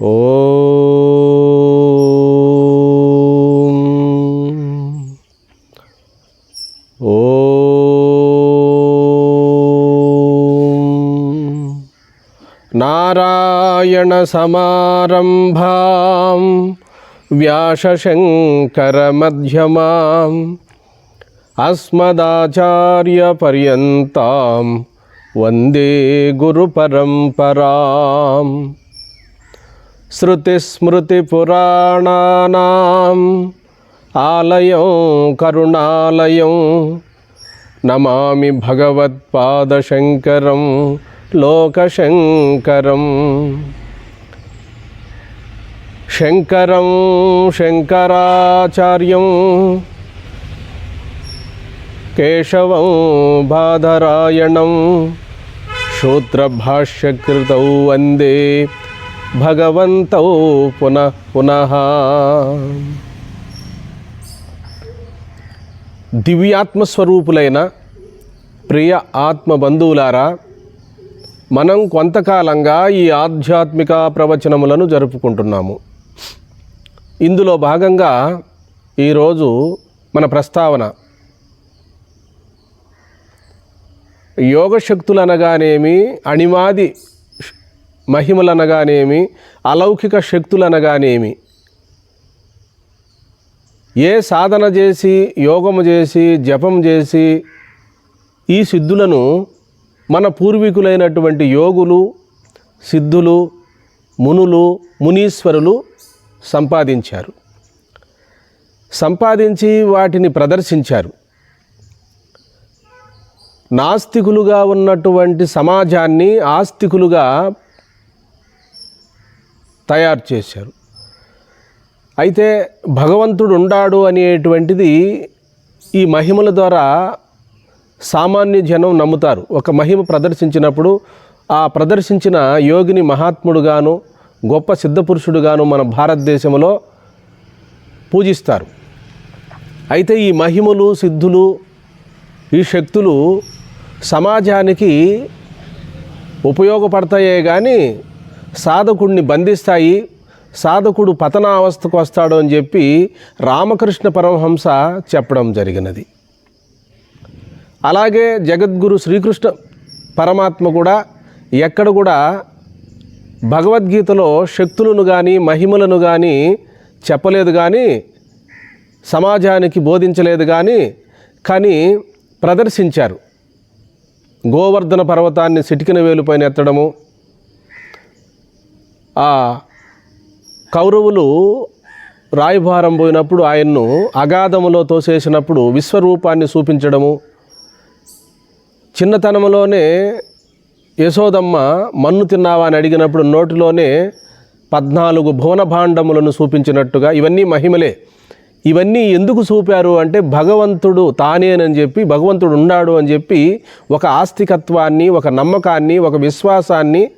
ఓ ఓం నారాయణసమారంభాం వ్యాసశంకరమధ్యమాం అస్మదాచార్యపర్యంతం వందే గురుపరంపరాం శృతిస్మృతిపురాణానాం ఆలయం కరుణాలయం. నమామి భగవత్పాదశంకరం లోకశంకరం. శంకరం శంకరాచార్యం. కేశవం బాధరాయణం. సూత్రభాష్యకృతౌ వందే భగవంతౌ పునః పునః. దివ్యాత్మస్వరూపులైన ప్రియ ఆత్మ బంధువులారా మనం కొంతకాలంగా ఈ ఆధ్యాత్మిక ప్రవచనములను జరుపుకుంటున్నాము. ఇందులో భాగంగా ఈరోజు మన ప్రస్తావన. యోగశక్తులు అనగానేమి అణిమాది మహిమలనగానేమి అలౌకిక శక్తులు అనగానేమి ఏ సాధన చేసి యోగము చేసి జపం చేసి ఈ సిద్ధులను మన పూర్వీకులైనటువంటి యోగులు సిద్ధులు మునులు మునీశ్వరులు సంపాదించారు. సంపాదించి వాటిని ప్రదర్శించారు. నాస్తికులుగా ఉన్నటువంటి సమాజాన్ని ఆస్తికులుగా తయారు చేశారు. అయితే భగవంతుడు ఉండాడు అనేటువంటిది ఈ మహిమల ద్వారా సామాన్య జనం నమ్ముతారు. ఒక మహిమ ప్రదర్శించినప్పుడు ఆ ప్రదర్శించిన యోగిని మహాత్ముడుగాను గొప్ప సిద్ధపురుషుడుగాను మన భారతదేశంలో పూజిస్తారు. అయితే ఈ మహిమలు సిద్ధులు ఈ శక్తులు సమాజానికి ఉపయోగపడతాయే కానీ సాధకుడిని బంధిస్తాయి సాధకుడు పతనావస్థకు వస్తాడు అని చెప్పి రామకృష్ణ పరమహంస చెప్పడం జరిగినది. అలాగే జగద్గురు శ్రీకృష్ణ పరమాత్మ కూడా ఎక్కడ కూడా భగవద్గీతలో శక్తులను కానీ మహిమలను కానీ చెప్పలేదు కానీ సమాజానికి బోధించలేదు కానీ కానీ ప్రదర్శించారు. గోవర్ధన పర్వతాన్ని సిటికిన వేలుపైన ఎత్తడము కౌరవులు రాయభారం పోయినప్పుడు ఆయన్ను అగాధములో తోసేసినప్పుడు విశ్వరూపాన్ని చూపించడము. చిన్నతనంలోనే యశోదమ్మ మన్ను తిన్నావా అని అడిగినప్పుడు నోటిలోనే పద్నాలుగు భువన భాండములను చూపించినట్టుగా ఇవన్నీ మహిమలే. ఇవన్నీ ఎందుకు చూపారు అంటే భగవంతుడు తానేనని చెప్పి భగవంతుడు ఉన్నాడు అని చెప్పి ఒక ఆస్తికత్వాన్ని ఒక నమ్మకాన్ని ఒక విశ్వాసాన్ని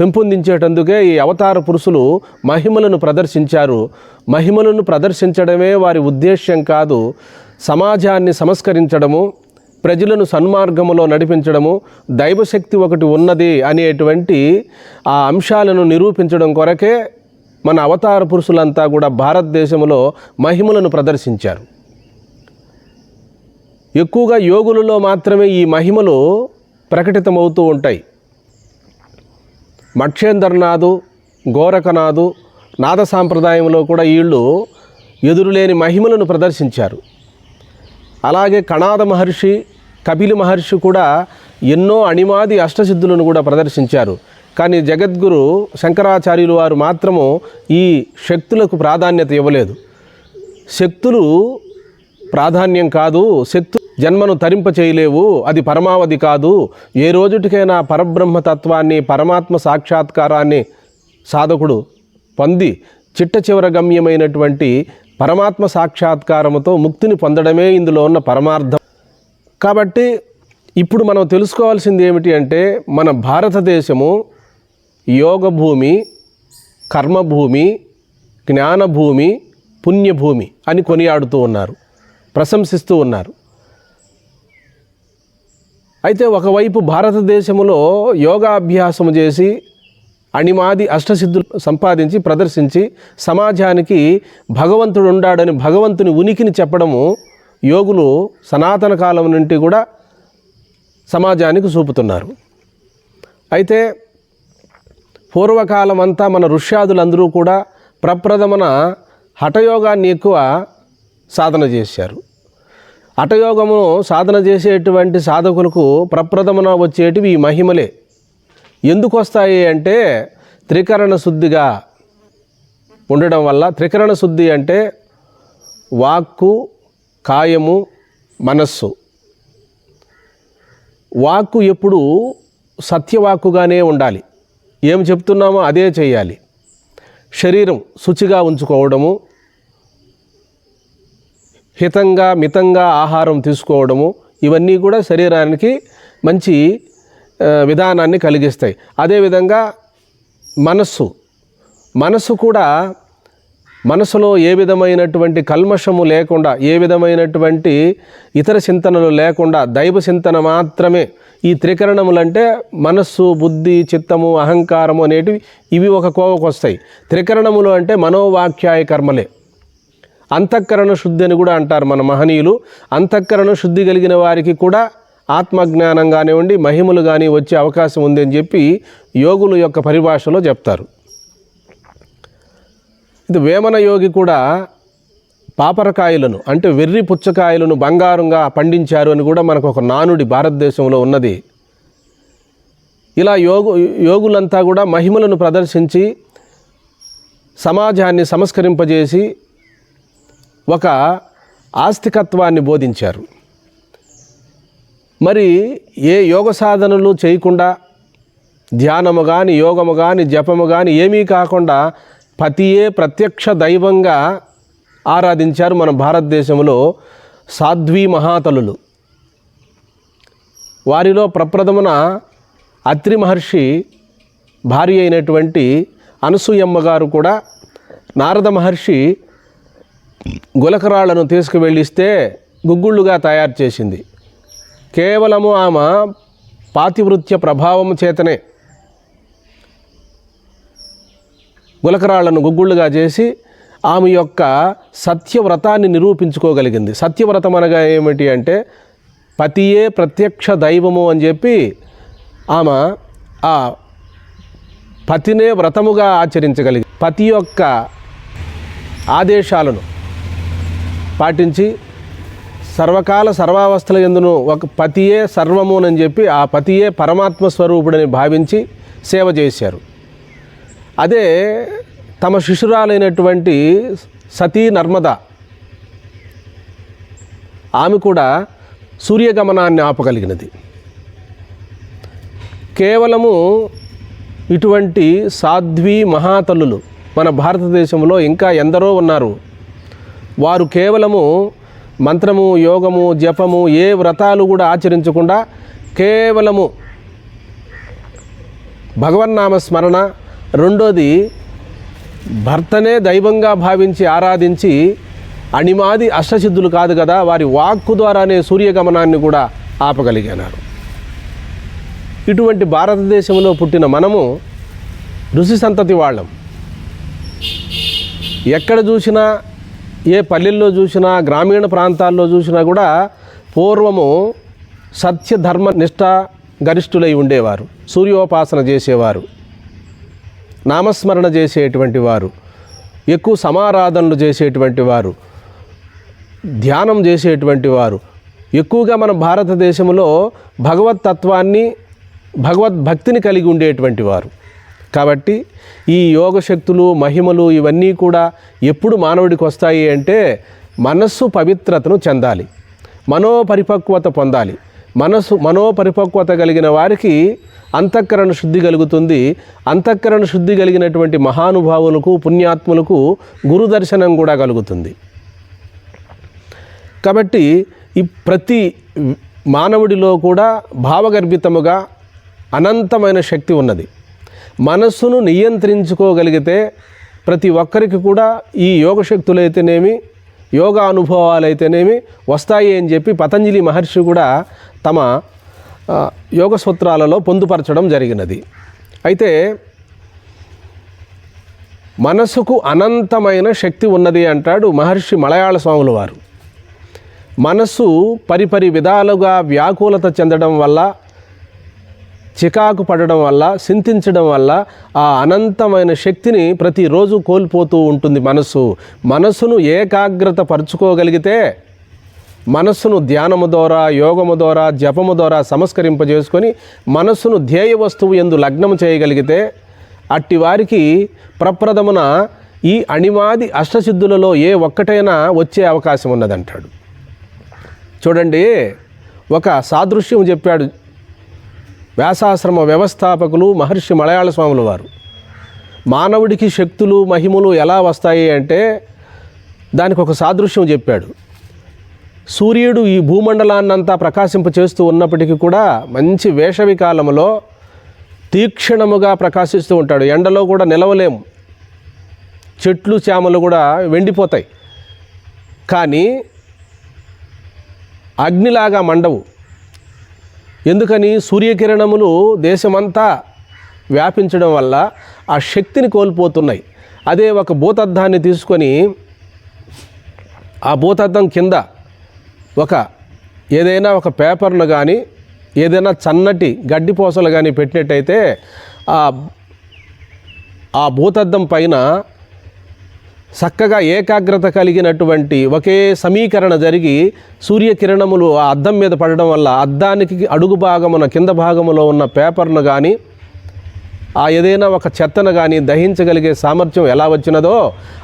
పెంపొందించేటందుకే ఈ అవతార పురుషులు మహిమలను ప్రదర్శించారు. మహిమలను ప్రదర్శించడమే వారి ఉద్దేశ్యం కాదు. సమాజాన్ని సంస్కరించడము ప్రజలను సన్మార్గములో నడిపించడము దైవశక్తి ఒకటి ఉన్నది అనేటువంటి ఆ అంశాలను నిరూపించడం కొరకే మన అవతార పురుషులంతా కూడా భారతదేశంలో మహిమలను ప్రదర్శించారు. ఎక్కువగా యోగులలో మాత్రమే ఈ మహిమలు ప్రకటితమవుతూ ఉంటాయి. మక్షేంద్రనాథు గోరఖనాథు నాద సాంప్రదాయంలో కూడా వీళ్ళు ఎదురులేని మహిమలను ప్రదర్శించారు. అలాగే కణాద మహర్షి కపిలి మహర్షి కూడా ఎన్నో అణిమాది అష్టసిద్ధులను కూడా ప్రదర్శించారు. కానీ జగద్గురు శంకరాచార్యులు వారు మాత్రము ఈ శక్తులకు ప్రాధాన్యత ఇవ్వలేదు. శక్తులు ప్రాధాన్యం కాదు శత్రు జన్మను తరింప చేయలేవు అది పరమావధి కాదు. ఏ రోజుటికైనా పరబ్రహ్మతత్వాన్ని పరమాత్మ సాక్షాత్కారాన్ని సాధకుడు పొంది చిట్ట చివర గమ్యమైనటువంటి పరమాత్మ సాక్షాత్కారముతో ముక్తిని పొందడమే ఇందులో ఉన్న పరమార్థం. కాబట్టి ఇప్పుడు మనం తెలుసుకోవాల్సింది ఏమిటి అంటే మన భారతదేశము యోగ భూమి కర్మభూమి జ్ఞానభూమి పుణ్యభూమి అని కొనియాడుతూ ఉన్నారు. ప్రశంసిస్తూ ఉన్నారు. అయితే ఒకవైపు భారతదేశంలో యోగాభ్యాసం చేసి అణిమాది అష్టసిద్ధులు సంపాదించి ప్రదర్శించి సమాజానికి భగవంతుడు ఉండాడని భగవంతుని ఉనికిని చెప్పడము యోగులు సనాతన కాలం నుండి కూడా సమాజానికి చూపుతున్నారు. అయితే పూర్వకాలం అంతా మన ఋష్యాదులందరూ కూడా ప్రప్రథమన హఠయోగాన్ని ఎక్కువ సాధన చేశారు. అటయోగము సాధన చేసేటువంటి సాధకులకు ప్రప్రథమన వచ్చేటివి ఈ మహిమలే. ఎందుకు వస్తాయి అంటే త్రికరణ శుద్ధిగా ఉండడం వల్ల త్రికరణ శుద్ధి అంటే వాక్కు కాయము మనస్సు. వాక్కు ఎప్పుడు సత్యవాక్కుగానే ఉండాలి. ఏం చెప్తున్నామో అదే చేయాలి. శరీరం శుచిగా ఉంచుకోవడము హితంగా మితంగా ఆహారం తీసుకోవడము ఇవన్నీ కూడా శరీరానికి మంచి విధానాన్ని కలిగిస్తాయి. అదేవిధంగా మనస్సు. మనస్సు కూడా మనసులో ఏ విధమైనటువంటి కల్మషము లేకుండా ఏ విధమైనటువంటి ఇతర చింతనలు లేకుండా దైవ చింతన మాత్రమే ఈ త్రికరణములంటే మనస్సు బుద్ధి చిత్తము అహంకారము అనేటివి ఇవి ఒక కోవకు వస్తాయి. త్రికరణములు అంటే మనోవాక్యాయ కర్మలే. అంతఃకరణ శుద్ధి అని కూడా అంటారు మన మహనీయులు. అంతఃకరణ శుద్ధి కలిగిన వారికి కూడా ఆత్మజ్ఞానం కానివ్వండి మహిమలు కానీ వచ్చే అవకాశం ఉంది అని చెప్పి యోగుల యొక్క పరిభాషలో చెప్తారు. ఇది వేమన యోగి కూడా పాపరకాయలను అంటే వెర్రి పుచ్చకాయలను బంగారంగా పండించారు అని కూడా మనకు ఒక నానుడి భారతదేశంలో ఉన్నది. ఇలా యోగు యోగులంతా కూడా మహిమలను ప్రదర్శించి సమాజాన్ని సంస్కరింపజేసి ఒక ఆస్తికత్వాన్ని బోధించారు. మరి ఏ యోగ సాధనలు చేయకుండా ధ్యానము కానీ యోగము కానీ జపము కానీ ఏమీ కాకుండా పతియే ప్రత్యక్ష దైవంగా ఆరాధించారు మన భారతదేశంలో సాధ్వీ మహాతలులు. వారిలో ప్రప్రథమున అత్రి మహర్షి భార్య అయినటువంటి అనసూయమ్మ గారు కూడా నారద మహర్షి గులకరాళ్ళను తీసుకువెళ్ళిస్తే గుగ్గుళ్ళుగా తయారు చేసింది. కేవలము ఆమె పాతివృత్య ప్రభావం చేతనే గులకరాళ్ళను గుగ్గుళ్ళుగా చేసి ఆమె యొక్క సత్యవ్రతాన్ని నిరూపించుకోగలిగింది. సత్యవ్రతం అనగా ఏమిటి అంటే పతియే ప్రత్యక్ష దైవము అని చెప్పి ఆమె ఆ పతినే వ్రతముగా ఆచరించగలిగింది. పతి యొక్క ఆదేశాలను పాటించి సర్వకాల సర్వావస్థల ఎందును ఒక పతియే సర్వమునని చెప్పి ఆ పతియే పరమాత్మ స్వరూపుడని భావించి సేవ చేశారు. అదే తమ శిశురాలైనటువంటి సతీ నర్మద ఆమె కూడా సూర్యగమనాన్ని ఆపగలిగినది. కేవలము ఇటువంటి సాధ్వి మహాతల్లులు మన భారతదేశంలో ఇంకా ఎందరో ఉన్నారు. వారు కేవలము మంత్రము యోగము జపము ఏ వ్రతాలు కూడా ఆచరించకుండా కేవలము భగవన్నామ స్మరణ రెండోది భర్తనే దైవంగా భావించి ఆరాధించి అణిమాది అష్టసిద్ధులు కాదు కదా వారి వాక్కు ద్వారానే సూర్యగమనాన్ని కూడా ఆపగలిగినారు. ఇటువంటి భారతదేశంలో పుట్టిన మనము ఋషి సంతతి వాళ్ళం. ఎక్కడ చూసినా ఏ పల్లెల్లో చూసినా గ్రామీణ ప్రాంతాల్లో చూసినా కూడా పూర్వము సత్య ధర్మ నిష్ట గరిష్ఠులై ఉండేవారు. సూర్యోపాసన చేసేవారు. నామస్మరణ చేసేటువంటి వారు. ఎక్కువ సమారాధనలు చేసేటువంటి వారు. ధ్యానం చేసేటువంటి వారు. ఎక్కువగా మన భారతదేశంలో భగవత్ తత్వాన్ని భగవద్భక్తిని కలిగి ఉండేటువంటి వారు. కాబట్టి ఈ యోగ శక్తులు మహిమలు ఇవన్నీ కూడా ఎప్పుడు మానవుడికి వస్తాయి అంటే మనస్సు పవిత్రతను చెందాలి. మనోపరిపక్వత పొందాలి. మనసు మనోపరిపక్వత కలిగిన వారికి అంతఃకరణ శుద్ధి కలుగుతుంది. అంతఃకరణ శుద్ధి కలిగినటువంటి మహానుభావులకు పుణ్యాత్ములకు గురుదర్శనం కూడా కలుగుతుంది. కాబట్టి ఈ ప్రతి మానవుడిలో కూడా భావగర్భితముగా అనంతమైన శక్తి ఉన్నది. మనస్సును నియంత్రించుకోగలిగితే ప్రతి ఒక్కరికి కూడా ఈ యోగ శక్తులైతేనేమి యోగ అనుభవాలు అయితేనేమి వస్తాయి అని చెప్పి పతంజలి మహర్షి కూడా తమ యోగ సూత్రాలలో పొందుపరచడం జరిగినది. అయితే మనసుకు అనంతమైన శక్తి ఉన్నది అంటాడు మహర్షి మలయాళ స్వాముల వారు. మనస్సు పరిపరి విధాలుగా వ్యాకులత చెందడం వల్ల చికాకు పడడం వల్ల చింతించడం వల్ల ఆ అనంతమైన శక్తిని ప్రతిరోజు కోల్పోతూ ఉంటుంది మనస్సు. మనస్సును ఏకాగ్రత పరుచుకోగలిగితే మనస్సును ధ్యానము ద్వారా యోగము ద్వారా జపము ద్వారా సంస్కరింపజేసుకొని మనస్సును ధ్యేయ వస్తువు ఎందు లగ్నం చేయగలిగితే అట్టి వారికి ప్రప్రథమున ఈ అణిమాది అష్టసిద్ధులలో ఏ ఒక్కటైనా వచ్చే అవకాశం ఉన్నదంటాడు. చూడండి ఒక సాదృశ్యం చెప్పాడు వ్యాసాశ్రమ వ్యవస్థాపకులు మహర్షి మలయాళ స్వాముల వారు. మానవుడికి శక్తులు మహిమలు ఎలా వస్తాయి అంటే దానికి ఒక సాదృశ్యం చెప్పాడు. సూర్యుడు ఈ భూమండలాన్నంతా ప్రకాశింప చేస్తూ ఉన్నప్పటికీ కూడా మంచి వేసవి కాలంలో తీక్షణముగా ప్రకాశిస్తూ ఉంటాడు. ఎండలో కూడా నిలవలేము. చెట్లు చేమలు కూడా వెండిపోతాయి. కానీ అగ్నిలాగా మండవు. ఎందుకని సూర్యకిరణములు దేశమంతా వ్యాపించడం వల్ల ఆ శక్తిని కోల్పోతున్నాయి. అదే ఒక భూతద్దాన్ని తీసుకొని ఆ భూతద్దం కింద ఒక ఏదైనా ఒక పేపర్ను కానీ ఏదైనా చన్నటి గడ్డిపోసలు కానీ పెట్టినట్టయితే ఆ ఆ భూతద్దం పైన చక్కగా ఏకాగ్రత కలిగినటువంటి ఒకే సమీకరణ జరిగి సూర్యకిరణములు ఆ అద్దం మీద పడడం వల్ల అద్దానికి అడుగు భాగమున కింద భాగములో ఉన్న పేపర్ను కానీ ఆ ఏదైనా ఒక చెత్తను కానీ దహించగలిగే సామర్థ్యం ఎలా వచ్చినదో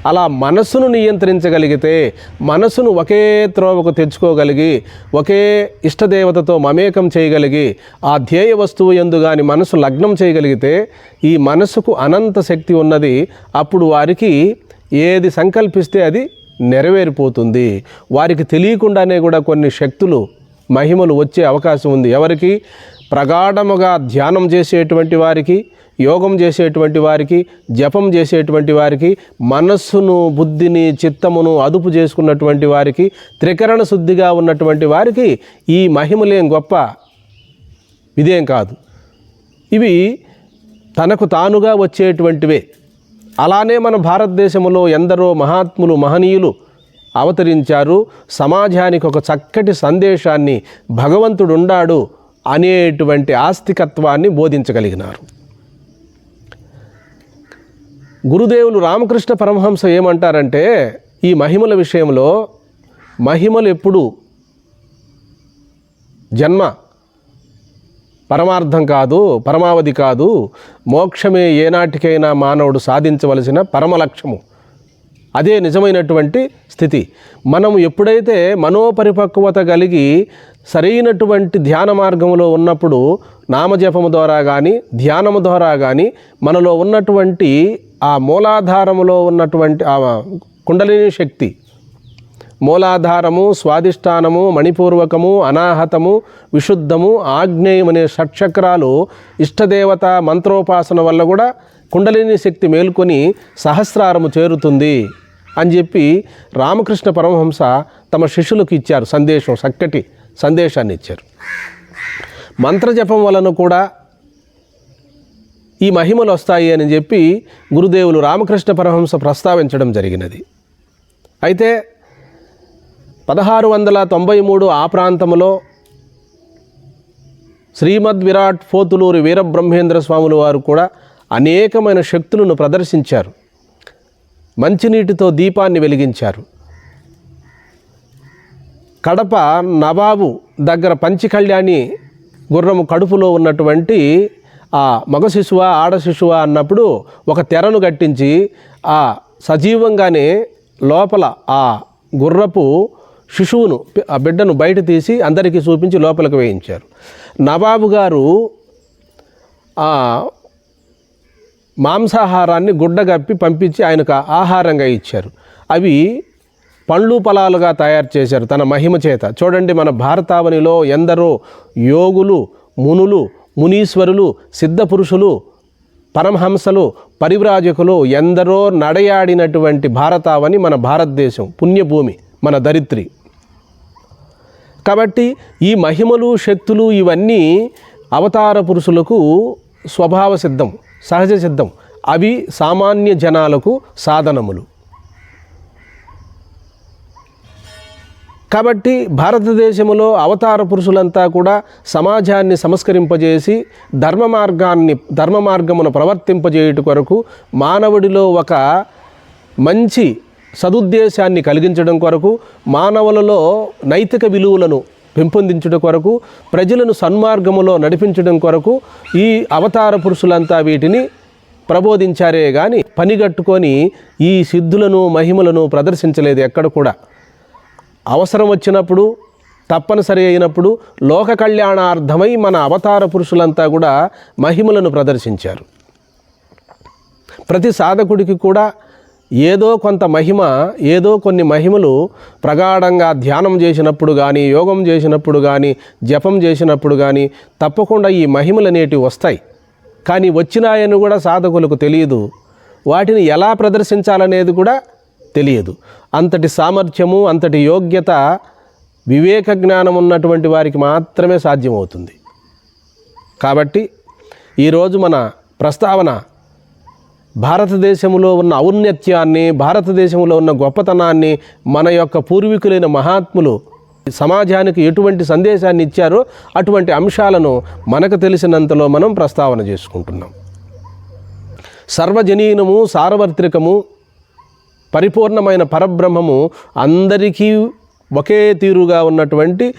అలా మనస్సును నియంత్రించగలిగితే మనసును ఒకే త్రోవకు తెచ్చుకోగలిగి ఒకే ఇష్టదేవతతో మమేకం చేయగలిగి ఆ ధ్యేయ వస్తువు ఎందు కానీ మనసు లగ్నం చేయగలిగితే ఈ మనసుకు అనంత శక్తి ఉన్నది అప్పుడు వారికి ఏది సంకల్పిస్తే అది నెరవేరిపోతుంది. వారికి తెలియకుండానే కూడా కొన్ని శక్తులు మహిమలు వచ్చే అవకాశం ఉంది. ఎవరికి? ప్రగాఢముగా ధ్యానం చేసేటువంటి వారికి యోగం చేసేటువంటి వారికి జపం చేసేటువంటి వారికి మనస్సును బుద్ధిని చిత్తమును అదుపు చేసుకున్నటువంటి వారికి త్రికరణ శుద్ధిగా ఉన్నటువంటి వారికి ఈ మహిమలేం గొప్ప? ఇదేం కాదు. ఇవి తనకు తానుగా వచ్చేటువంటివే. అలానే మన భారతదేశంలో ఎందరో మహాత్ములు మహనీయులు అవతరించారు. సమాజానికి ఒక చక్కటి సందేశాన్ని భగవంతుడు ఉండాడు అనేటువంటి ఆస్తికత్వాన్ని బోధించగలిగినారు. గురుదేవులు రామకృష్ణ పరమహంస ఏమంటారంటే ఈ మహిమల విషయంలో మహిమలు ఎప్పుడు? జన్మ. పరమార్థం కాదు పరమావధి కాదు మోక్షమే ఏనాటికైనా మానవుడు సాధించవలసిన పరమ లక్ష్యము అదే నిజమైనటువంటి స్థితి. మనం ఎప్పుడైతే మనోపరిపక్వత కలిగి సరైనటువంటి ధ్యాన మార్గంలో ఉన్నప్పుడు నామజపము ద్వారా కానీ ధ్యానము ద్వారా కానీ మనలో ఉన్నటువంటి ఆ మూలాధారములో ఉన్నటువంటి ఆ కుండలిని శక్తి మూలాధారము స్వాదిష్టానము మణిపూర్వకము అనాహతము విశుద్ధము ఆగ్నేయం అనే షట్చక్రాలు ఇష్టదేవత మంత్రోపాసన వల్ల కూడా కుండలిని శక్తి మేల్కొని సహస్రారము చేరుతుంది అని చెప్పి రామకృష్ణ పరమహంస తమ శిష్యులకు ఇచ్చారు సందేశం చక్కటి సందేశాన్ని ఇచ్చారు. మంత్రజపం వలన కూడా ఈ మహిమలు వస్తాయి అని చెప్పి గురుదేవులు రామకృష్ణ పరమహంస ప్రస్తావించడం జరిగినది. అయితే పదహారు వందల తొంభై మూడు ఆ ప్రాంతంలో శ్రీమద్ విరాట్ పోతులూరి వీరబ్రహ్మేంద్ర స్వాముల వారు కూడా అనేకమైన శక్తులను ప్రదర్శించారు. మంచినీటితో దీపాన్ని వెలిగించారు. కడప నవాబు దగ్గర పంచకళ్యాణి గుర్రము కడుపులో ఉన్నటువంటి ఆ మగ శిశువ ఆడ శిశువ అన్నప్పుడు ఒక తెరను కట్టించి ఆ సజీవంగానే లోపల ఆ గుర్రపు శిశువును ఆ బిడ్డను బయట తీసి అందరికీ చూపించి లోపలికి వేయించారు. నవాబు గారు ఆ మాంసాహారాన్ని గుడ్డగప్పి పంపించి ఆయనకు ఆహారంగా ఇచ్చారు. అవి పండ్లు ఫలాలుగా తయారు చేశారు తన మహిమ చేత. చూడండి మన భారతావనిలో ఎందరో యోగులు మునులు మునీశ్వరులు సిద్ధపురుషులు పరమహంసలు పరివ్రాజకులు ఎందరో నడయాడినటువంటి భారతావని మన భారతదేశం పుణ్యభూమి మన దరిత్రి కాబట్టి ఈ మహిమలు శక్తులు ఇవన్నీ అవతార పురుషులకు స్వభావ సిద్ధం సహజ సిద్ధం. అవి సామాన్య జనాలకు సాధనములు. కాబట్టి భారతదేశంలో అవతార పురుషులంతా కూడా సమాజాన్ని సంస్కరింపజేసి ధర్మ మార్గాన్ని ధర్మ మార్గమును ప్రవర్తింపజేయుట కొరకు మానవుడిలో ఒక మంచి సదుద్దేశాన్ని కలిగించడం కొరకు మానవులలో నైతిక విలువలను పెంపొందించుట కొరకు ప్రజలను సన్మార్గములో నడిపించడం కొరకు ఈ అవతార పురుషులంతా వీటిని ప్రబోధించారే కానీ పనిగట్టుకొని ఈ సిద్ధులను మహిమలను ప్రదర్శించలేదు ఎక్కడ కూడా. అవసరం వచ్చినప్పుడు తప్పనిసరి అయినప్పుడు లోక కళ్యాణార్థమై మన అవతార పురుషులంతా కూడా మహిమలను ప్రదర్శించారు. ప్రతి సాధకుడికి కూడా ఏదో కొంత మహిమ ఏదో కొన్ని మహిమలు ప్రగాఢంగా ధ్యానం చేసినప్పుడు కానీ యోగం చేసినప్పుడు కానీ జపం చేసినప్పుడు కానీ తప్పకుండా ఈ మహిమలు అనేటివి వస్తాయి. కానీ వచ్చినాయని కూడా సాధకులకు తెలియదు. వాటిని ఎలా ప్రదర్శించాలనేది కూడా తెలియదు. అంతటి సామర్థ్యము అంతటి యోగ్యత వివేక జ్ఞానం ఉన్నటువంటి వారికి మాత్రమే సాధ్యమవుతుంది. కాబట్టి ఈరోజు మన ప్రస్తావన భారతదేశంలో ఉన్న ఔన్నత్యాన్ని భారతదేశంలో ఉన్న గొప్పతనాన్ని మన యొక్క పూర్వీకులైన మహాత్ములు సమాజానికి ఎటువంటి సందేశాన్ని ఇచ్చారో అటువంటి అంశాలను మనకు తెలిసినంతలో మనం ప్రస్తావన చేసుకుంటున్నాం. సర్వజనీనము సార్వత్రికము పరిపూర్ణమైన పరబ్రహ్మము అందరికీ ఒకే తీరుగా ఉన్నటువంటి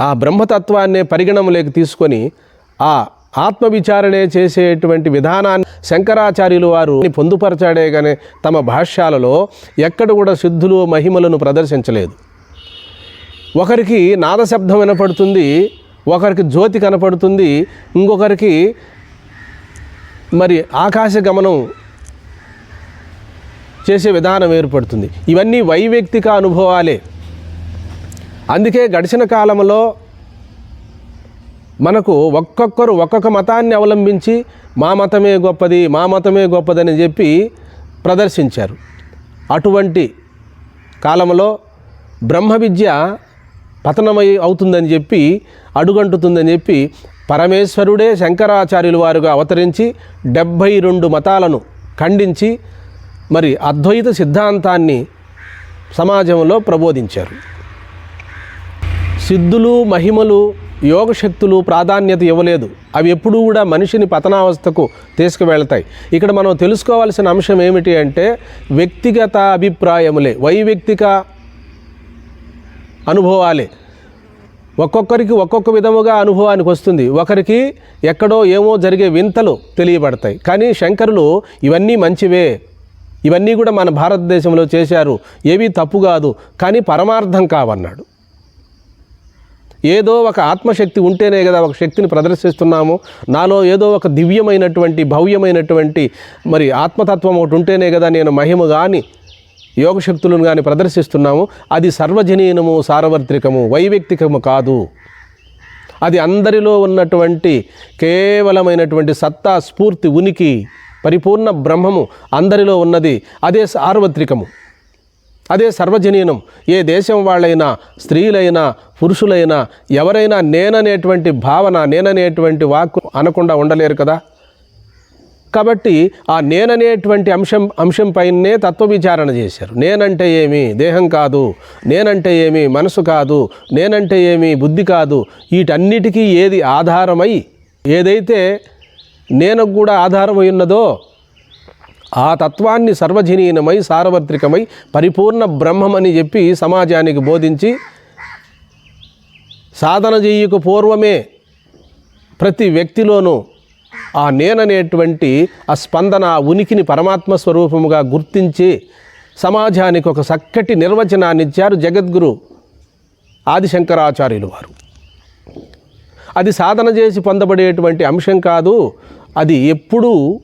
ఆ బ్రహ్మతత్వాన్నే పరిగణంలోకి తీసుకొని ఆ ఆత్మవిచారణే చేసేటువంటి విధానాన్ని శంకరాచార్యులు వారు పొందుపరచాడే కానీ తమ భాష్యాలలో ఎక్కడ కూడా సిద్ధులు మహిమలను ప్రదర్శించలేదు. ఒకరికి నాదశబ్దం వినపడుతుంది ఒకరికి జ్యోతి కనపడుతుంది ఇంకొకరికి మరి ఆకాశ గమనం చేసే విధానం ఏర్పడుతుంది. ఇవన్నీ వైవ్యక్తిక అనుభవాలే. అందుకే గడిచిన కాలంలో మనకు ఒక్కొక్కరు ఒక్కొక్క మతాన్ని అవలంబించి మా మతమే గొప్పది మా మతమే గొప్పదని చెప్పి ప్రదర్శించారు. అటువంటి కాలంలో బ్రహ్మ విద్య పతనమై అవుతుందని చెప్పి అడుగంటుతుందని చెప్పి పరమేశ్వరుడే శంకరాచార్యులు వారుగా అవతరించి డెబ్భై రెండు మతాలను ఖండించి మరి అద్వైత సిద్ధాంతాన్ని సమాజంలో ప్రబోధించారు. సిద్ధులు మహిమలు యోగశక్తులు ప్రాధాన్యత ఇవ్వలేదు. అవి ఎప్పుడూ కూడా మనిషిని పతనావస్థకు తీసుకువెళ్తాయి. ఇక్కడ మనం తెలుసుకోవాల్సిన అంశం ఏమిటి అంటే వ్యక్తిగత అభిప్రాయములే వైవ్యక్తిక అనుభవాలే. ఒక్కొక్కరికి ఒక్కొక్క విధముగా అనుభవానికి వస్తుంది. ఒకరికి ఎక్కడో ఏమో జరిగే వింతలు తెలియబడతాయి. కానీ శంకరులు ఇవన్నీ మంచివే. ఇవన్నీ కూడా మన భారతదేశంలో చేశారు. ఏవి తప్పు కాదు. కానీ పరమార్థం కావన్నాడు. ఏదో ఒక ఆత్మశక్తి ఉంటేనే కదా ఒక శక్తిని ప్రదర్శిస్తున్నాము. నాలో ఏదో ఒక దివ్యమైనటువంటి భవ్యమైనటువంటి మరి ఆత్మతత్వం ఒకటి ఉంటేనే కదా నేను మహిమ కానీ యోగశక్తులను కానీ ప్రదర్శిస్తున్నాము. అది సర్వజనీనము సార్వత్రికము వైవ్యక్తికము కాదు. అది అందరిలో ఉన్నటువంటి కేవలమైనటువంటి సత్తా స్ఫూర్తి ఉనికి పరిపూర్ణ బ్రహ్మము అందరిలో ఉన్నది. అదే సార్వత్రికము. అదే సర్వజనీనం. ఏ దేశం వాళ్ళైనా స్త్రీలైనా పురుషులైనా ఎవరైనా నేననేటువంటి భావన నేననేటువంటి వాక్కు అనకుండా ఉండలేరు కదా? కాబట్టి ఆ నేననేటువంటి అంశం అంశంపైనే తత్వ విచారణ చేశారు. నేనంటే ఏమి? దేహం కాదు. నేనంటే ఏమి? మనసు కాదు. నేనంటే ఏమి? బుద్ధి కాదు. వీటన్నిటికీ ఏది ఆధారమై ఏదైతే నేను కూడా ఆధారమై ఉన్నదో ఆ తత్వాన్ని సర్వజనీనమై సార్వత్రికమై పరిపూర్ణ బ్రహ్మమని చెప్పి సమాజానికి బోధించి సాధన చేయకు పూర్వమే ప్రతి వ్యక్తిలోనూ ఆ నేననేటువంటి ఆ స్పందన ఆ ఉనికిని పరమాత్మ స్వరూపముగా గుర్తించి సమాజానికి ఒక చక్కటి నిర్వచనాన్ని ఇచ్చారు జగద్గురు ఆదిశంకరాచార్యులు వారు. అది సాధన చేసి పొందబడేటువంటి అంశం కాదు అది ఎప్పుడూ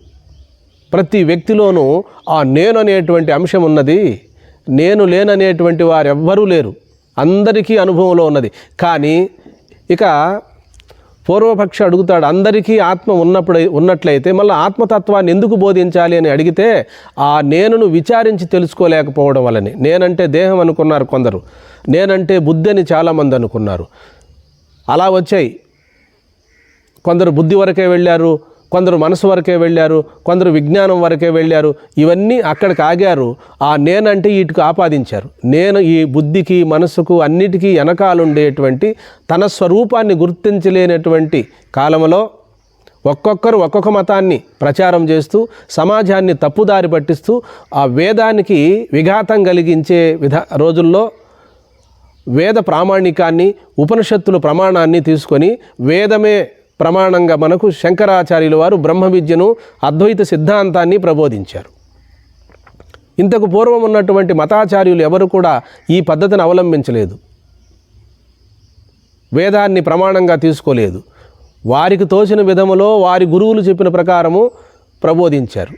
ప్రతి వ్యక్తిలోనూ ఆ నేను అనేటువంటి అంశం ఉన్నది. నేను లేననేటువంటి వారెవ్వరూ లేరు. అందరికీ అనుభవంలో ఉన్నది. కానీ ఇక పూర్వపక్ష అడుగుతాడు అందరికీ ఆత్మ ఉన్నప్పుడు ఉన్నట్లయితే మళ్ళీ ఆత్మతత్వాన్ని ఎందుకు బోధించాలి? అని అడిగితే ఆ నేనును విచారించి తెలుసుకోలేకపోవడం వలనే నేనంటే దేహం అనుకున్నారు కొందరు. నేనంటే బుద్ధి అని చాలామంది అనుకున్నారు. అలా వచ్చాయి. కొందరు బుద్ధి వరకే వెళ్ళారు. కొందరు మనసు వరకే వెళ్ళారు కొందరు విజ్ఞానం వరకే వెళ్ళారు ఇవన్నీ అక్కడికి ఆగారు. ఆ నేనంటే వీటికి ఆపాదించారు. నేను ఈ బుద్ధికి మనసుకు అన్నిటికీ వెనకాలుండేటువంటి తన స్వరూపాన్ని గుర్తించలేనటువంటి కాలంలో ఒక్కొక్కరు ఒక్కొక్క మతాన్ని ప్రచారం చేస్తూ సమాజాన్ని తప్పుదారి పట్టిస్తూ ఆ వేదానికి విఘాతం కలిగించే విధ రోజుల్లో వేద ప్రామాణికాన్ని ఉపనిషత్తుల ప్రమాణాన్ని తీసుకొని వేదమే ప్రమాణంగా మనకు శంకరాచార్యుల వారు బ్రహ్మ విద్యను అద్వైత సిద్ధాంతాన్ని ప్రబోధించారు. ఇంతకు పూర్వం ఉన్నటువంటి మతాచార్యులు ఎవరు కూడా ఈ పద్ధతిని అవలంబించలేదు. వేదాన్ని ప్రమాణంగా తీసుకోలేదు. వారికి తోచిన విధములో వారి గురువులు చెప్పిన ప్రకారము ప్రబోధించారు.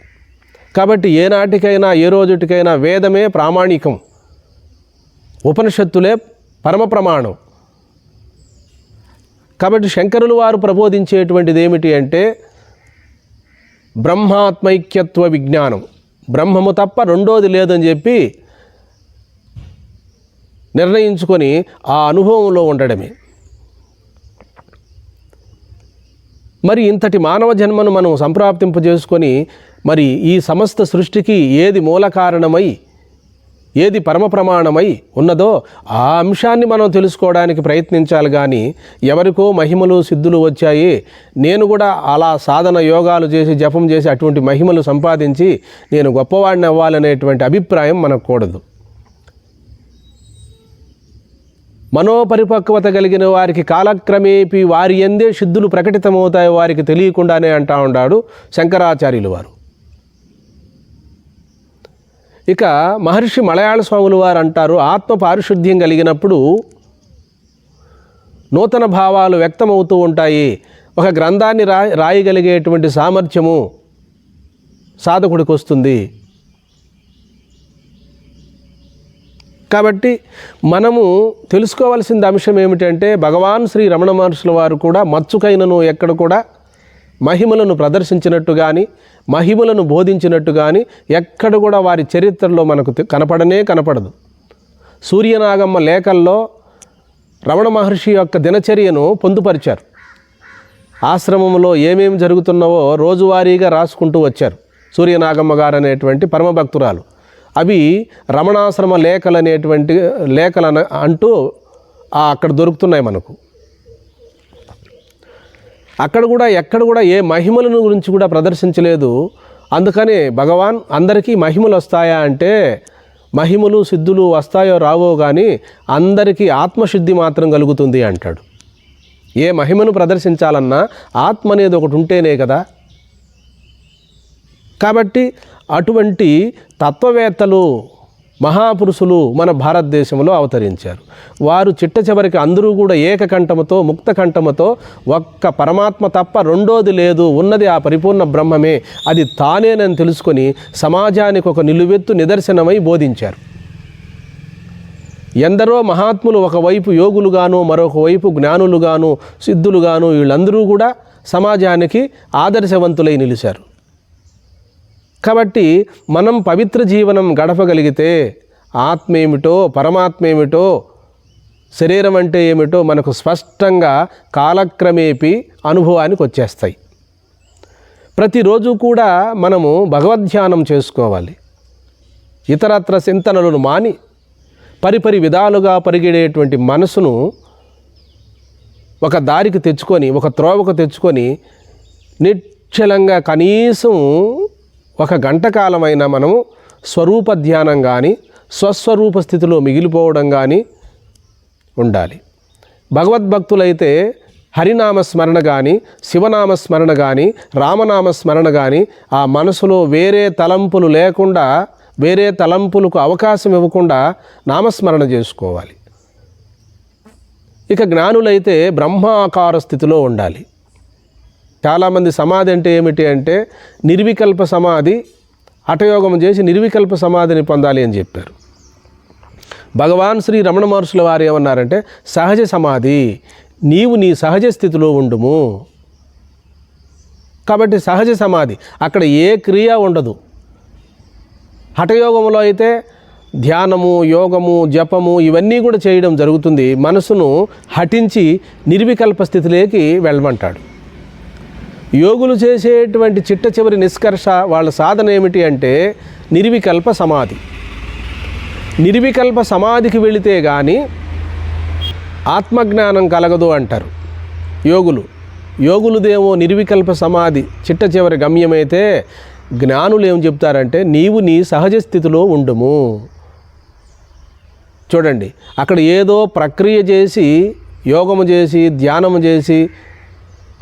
కాబట్టి ఏనాటికైనా ఏ రోజుటికైనా వేదమే ప్రామాణికం. ఉపనిషత్తులే పరమ ప్రమాణం. కాబట్టి శంకరులు వారు ప్రబోధించేటువంటిది ఏమిటి అంటే బ్రహ్మాత్మైక్యత్వ విజ్ఞానం. బ్రహ్మము తప్ప రెండోది లేదని చెప్పి నిర్ణయించుకొని ఆ అనుభవంలో ఉండడమే. మరి ఇంతటి మానవ జన్మను మనం సంప్రాప్తింపజేసుకొని మరి ఈ సమస్త సృష్టికి ఏది మూల కారణమై ఏది పరమ ప్రమాణమై ఉన్నదో ఆ అంశాన్ని మనం తెలుసుకోవడానికి ప్రయత్నించాలి కానీ ఎవరికో మహిమలు సిద్ధులు వచ్చాయి. నేను కూడా అలా సాధన యోగాలు చేసి జపం చేసి అటువంటి మహిమలు సంపాదించి నేను గొప్పవాడిని అవ్వాలనేటువంటి అభిప్రాయం మనకు కూడదు. మనోపరిపక్వత కలిగిన వారికి కాలక్రమేపీ వారి ఎందే సిద్ధులు ప్రకటితమవుతాయి వారికి తెలియకుండానే అంటా ఉన్నాడు శంకరాచార్యులు వారు. ఇక మహర్షి మలయాళ స్వాములు వారు అంటారు ఆత్మ పారిశుద్ధ్యం కలిగినప్పుడు నూతన భావాలు వ్యక్తమవుతూ ఉంటాయి. ఒక గ్రంథాన్ని రా రాయగలిగేటువంటి సామర్థ్యము సాధకుడికి వస్తుంది కాబట్టి మనము తెలుసుకోవాల్సిన అంశం ఏమిటంటే భగవాన్ శ్రీ రమణ మహర్షుల వారు కూడా మచ్చుకైనను ఎక్కడ కూడా మహిమలను ప్రదర్శించినట్టు కానీ మహిమలను బోధించినట్టు కానీ ఎక్కడ కూడా వారి చరిత్రలో మనకు కనపడనే కనపడదు. సూర్యనాగమ్మ లేఖల్లో రమణ మహర్షి యొక్క దినచర్యను పొందుపరిచారు. ఆశ్రమంలో ఏమేమి జరుగుతున్నావో రోజువారీగా రాసుకుంటూ వచ్చారు సూర్యనాగమ్మ గారు అనేటువంటి పరమభక్తురాలు. అవి రమణాశ్రమ లేఖలు అనేటువంటి లేఖలు అంటూ అక్కడ దొరుకుతున్నాయి మనకు. అక్కడ కూడా ఎక్కడ కూడా ఏ మహిమలను గురించి కూడా ప్రదర్శించలేదు. అందుకని భగవాన్ అందరికీ మహిమలు వస్తాయా అంటే మహిమలు సిద్ధులు వస్తాయో రావో కానీ అందరికీ ఆత్మశుద్ధి మాత్రం కలుగుతుంది అంటాడు. ఏ మహిమను ప్రదర్శించాలన్నా ఆత్మ అనేది ఒకటి ఉంటేనే కదా. కాబట్టి అటువంటి తత్వవేత్తలు మహాపురుషులు మన భారతదేశంలో అవతరించారు. వారు చిట్ట చివరికి అందరూ కూడా ఏకకంఠముతో ముక్తకంఠముతో ఒక్క పరమాత్మ తప్ప రెండోది లేదు ఉన్నది ఆ పరిపూర్ణ బ్రహ్మమే అది తానేనని తెలుసుకొని సమాజానికి ఒక నిలువెత్తు నిదర్శనమై బోధించారు. ఎందరో మహాత్ములు ఒకవైపు యోగులుగాను మరొక వైపు జ్ఞానులుగాను సిద్ధులుగాను వీళ్ళందరూ కూడా సమాజానికి ఆదర్శవంతులై నిలిచారు. కాబట్టి మనం పవిత్ర జీవనం గడపగలిగితే ఆత్మ ఏమిటో పరమాత్మ ఏమిటో శరీరం అంటే ఏమిటో మనకు స్పష్టంగా కాలక్రమేపీ అనుభవానికి వచ్చేస్తాయి. ప్రతిరోజు కూడా మనము భగవద్ధ్యానం చేసుకోవాలి. ఇతరత్ర చింతనలను మాని పరిపరి విధాలుగా పరిగెడేటువంటి మనసును ఒక దారికి తెచ్చుకొని ఒక త్రోవకు తెచ్చుకొని నిశ్చలంగా కనీసం ఒక గంట కాలమైనా మనము స్వరూప ధ్యానం కానీ స్వస్వరూప స్థితిలో మిగిలిపోవడం కానీ ఉండాలి. భగవద్భక్తులైతే హరినామ స్మరణ కానీ శివనామ స్మరణ కానీ రామనామ స్మరణ కానీ ఆ మనసులో వేరే తలంపులు లేకుండా వేరే తలంపులకు అవకాశం ఇవ్వకుండా నామస్మరణ చేసుకోవాలి. ఇక జ్ఞానులైతే బ్రహ్మాకార స్థితిలో ఉండాలి. చాలామంది సమాధి అంటే ఏమిటి అంటే నిర్వికల్ప సమాధి హఠయోగం చేసి నిర్వికల్ప సమాధిని పొందాలి అని చెప్పారు. భగవాన్ శ్రీ రమణ మహర్షుల వారు ఏమన్నారంటే సహజ సమాధి నీవు నీ సహజ స్థితిలో ఉండుము. కాబట్టి సహజ సమాధి అక్కడ ఏ క్రియ ఉండదు. హఠయోగంలో అయితే ధ్యానము యోగము జపము ఇవన్నీ కూడా చేయడం జరుగుతుంది. మనసును హఠించి నిర్వికల్ప స్థితిలోకి వెళ్ళమంటాడు. యోగులు చేసేటువంటి చిట్ట చివరి నిష్కర్ష వాళ్ళ సాధన ఏమిటి అంటే నిర్వికల్ప సమాధి. నిర్వికల్ప సమాధికి వెళితే కానీ ఆత్మజ్ఞానం కలగదు అంటారు యోగులు. యోగులుదేమో నిర్వికల్ప సమాధి చిట్ట చివరి గమ్యమైతే జ్ఞానులు ఏం చెప్తారంటే నీవు నీ సహజ స్థితిలో ఉండుము. చూడండి అక్కడ ఏదో ప్రక్రియ చేసి యోగము చేసి ధ్యానము చేసి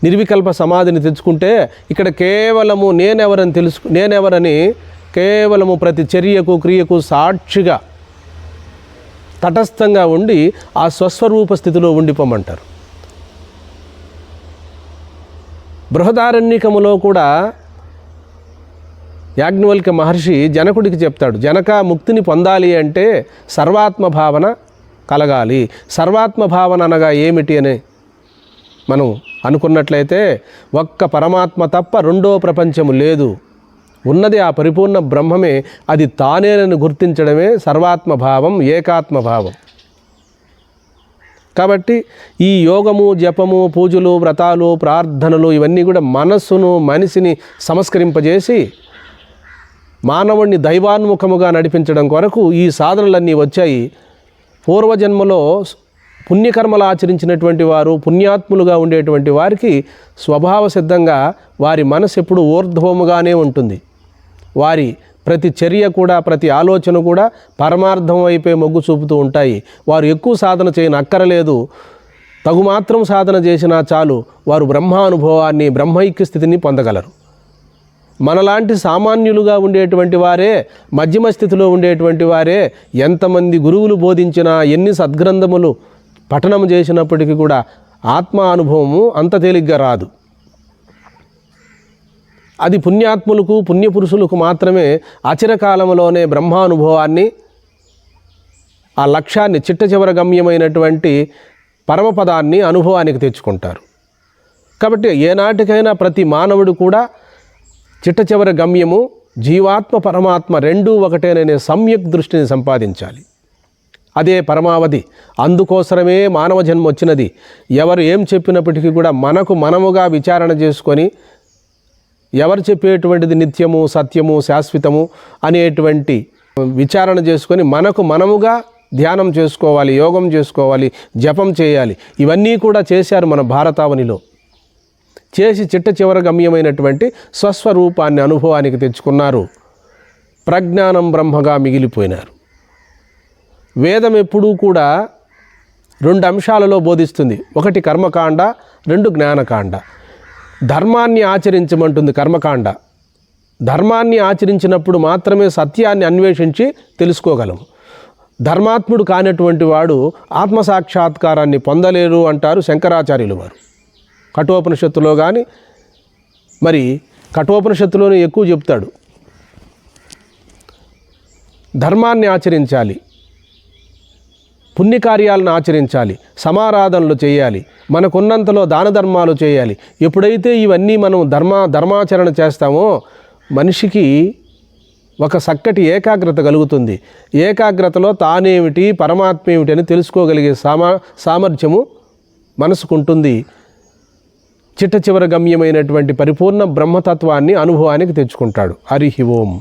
నిర్వికల్ప సమాధిని తెచ్చుకుంటే ఇక్కడ కేవలము నేనెవరని తెలుసు నేనెవరని కేవలము ప్రతి చర్యకు క్రియకు సాక్షిగా తటస్థంగా ఉండి ఆ స్వస్వరూప స్థితిలో ఉండిపోమంటారు. బృహదారణ్యకములో కూడా యాజ్ఞవల్క్య మహర్షి జనకుడికి చెప్తాడు జనక ముక్తిని పొందాలి అంటే సర్వాత్మ భావన కలగాలి. సర్వాత్మ భావన అనగా ఏమిటి అని? మనం అనుకున్నట్లయితే ఒక్క పరమాత్మ తప్ప రెండో ప్రపంచము లేదు. ఉన్నది ఆ పరిపూర్ణ బ్రహ్మమే అది తానేనని గుర్తించడమే సర్వాత్మభావం ఏకాత్మభావం కాబట్టి ఈ యోగము జపము పూజలు వ్రతాలు ప్రార్థనలు ఇవన్నీ కూడా మనస్సును మనిషిని సంస్కరింపజేసి మానవుణ్ణి దైవాన్ముఖముగా నడిపించడం కొరకు ఈ సాధనలన్నీ వచ్చాయి. పూర్వజన్మలో పుణ్యకర్మలు ఆచరించినటువంటి వారు పుణ్యాత్ములుగా ఉండేటువంటి వారికి స్వభావ సిద్ధంగా వారి మనసు ఎప్పుడు ఊర్ధ్వముగానే ఉంటుంది. వారి ప్రతి చర్య కూడా ప్రతి ఆలోచన కూడా పరమార్థం వైపే మొగ్గు చూపుతూ ఉంటాయి. వారు ఎక్కువ సాధన చేయని అక్కరలేదు. తగు మాత్రం సాధన చేసినా చాలు వారు బ్రహ్మానుభవాన్ని బ్రహ్మైక్య స్థితిని పొందగలరు. మనలాంటి సామాన్యులుగా ఉండేటువంటి వారే మధ్యమ స్థితిలో ఉండేటువంటి వారే ఎంతమంది గురువులు బోధించినా ఎన్ని సద్గ్రంథములు పఠనం చేసినప్పటికీ కూడా ఆత్మ అనుభవము అంత తేలిగ్గా రాదు. అది పుణ్యాత్ములకు పుణ్యపురుషులకు మాత్రమే అచిరకాలంలోనే బ్రహ్మానుభవాన్ని ఆ లక్ష్యాన్ని చిట్ట చివర గమ్యమైనటువంటి పరమపదాన్ని అనుభవానికి తెచ్చుకుంటారు. కాబట్టి ఏనాటికైనా ప్రతి మానవుడు కూడా చిట్ట చివరి గమ్యము జీవాత్మ పరమాత్మ రెండూ ఒకటేననే సమ్యక్ దృష్టిని సంపాదించాలి. అదే పరమావధి. అందుకోసమే మానవ జన్మ వచ్చినది. ఎవరు ఏం చెప్పినప్పటికీ కూడా మనకు మనముగా విచారణ చేసుకొని ఎవరు చెప్పేటువంటిది నిత్యము సత్యము శాశ్వతము అనేటువంటి విచారణ చేసుకొని మనకు మనముగా ధ్యానం చేసుకోవాలి యోగం చేసుకోవాలి జపం చేయాలి. ఇవన్నీ కూడా చేశారు మన భారతావనిలో. చేసి చిట్ట చివర గమ్యమైనటువంటి స్వస్వరూపాన్ని అనుభవానికి తెచ్చుకున్నారు. ప్రజ్ఞానం బ్రహ్మగా మిగిలిపోయినారు. వేదం ఎప్పుడూ కూడా రెండు అంశాలలో బోధిస్తుంది. ఒకటి కర్మకాండ రెండు జ్ఞానకాండ. ధర్మాన్ని ఆచరించమంటుంది కర్మకాండ. ధర్మాన్ని ఆచరించినప్పుడు మాత్రమే సత్యాన్ని అన్వేషించి తెలుసుకోగలము ధర్మాత్ముడు కానటువంటి వాడు ఆత్మసాక్షాత్కారాన్ని పొందలేరు అంటారు శంకరాచార్యులు వారు. కఠోపనిషత్తులో కానీ మరి కఠోపనిషత్తులోనే ఎక్కువ చెప్తాడు. ధర్మాన్ని ఆచరించాలి. పుణ్యకార్యాలను ఆచరించాలి సమారాధనలు చేయాలి మనకున్నంతలో దాన ధర్మాలు చేయాలి. ఎప్పుడైతే ఇవన్నీ మనం ధర్మ ధర్మాచరణ చేస్తామో మనిషికి ఒక చక్కటి ఏకాగ్రత కలుగుతుంది. ఏకాగ్రతలో తానేమిటి పరమాత్మ ఏమిటి అని తెలుసుకోగలిగే సామా సామర్థ్యము మనసుకుంటుంది. చిట్ట చివర గమ్యమైనటువంటి పరిపూర్ణ బ్రహ్మతత్వాన్ని అనుభవానికి తెచ్చుకుంటాడు. హరి ఓం.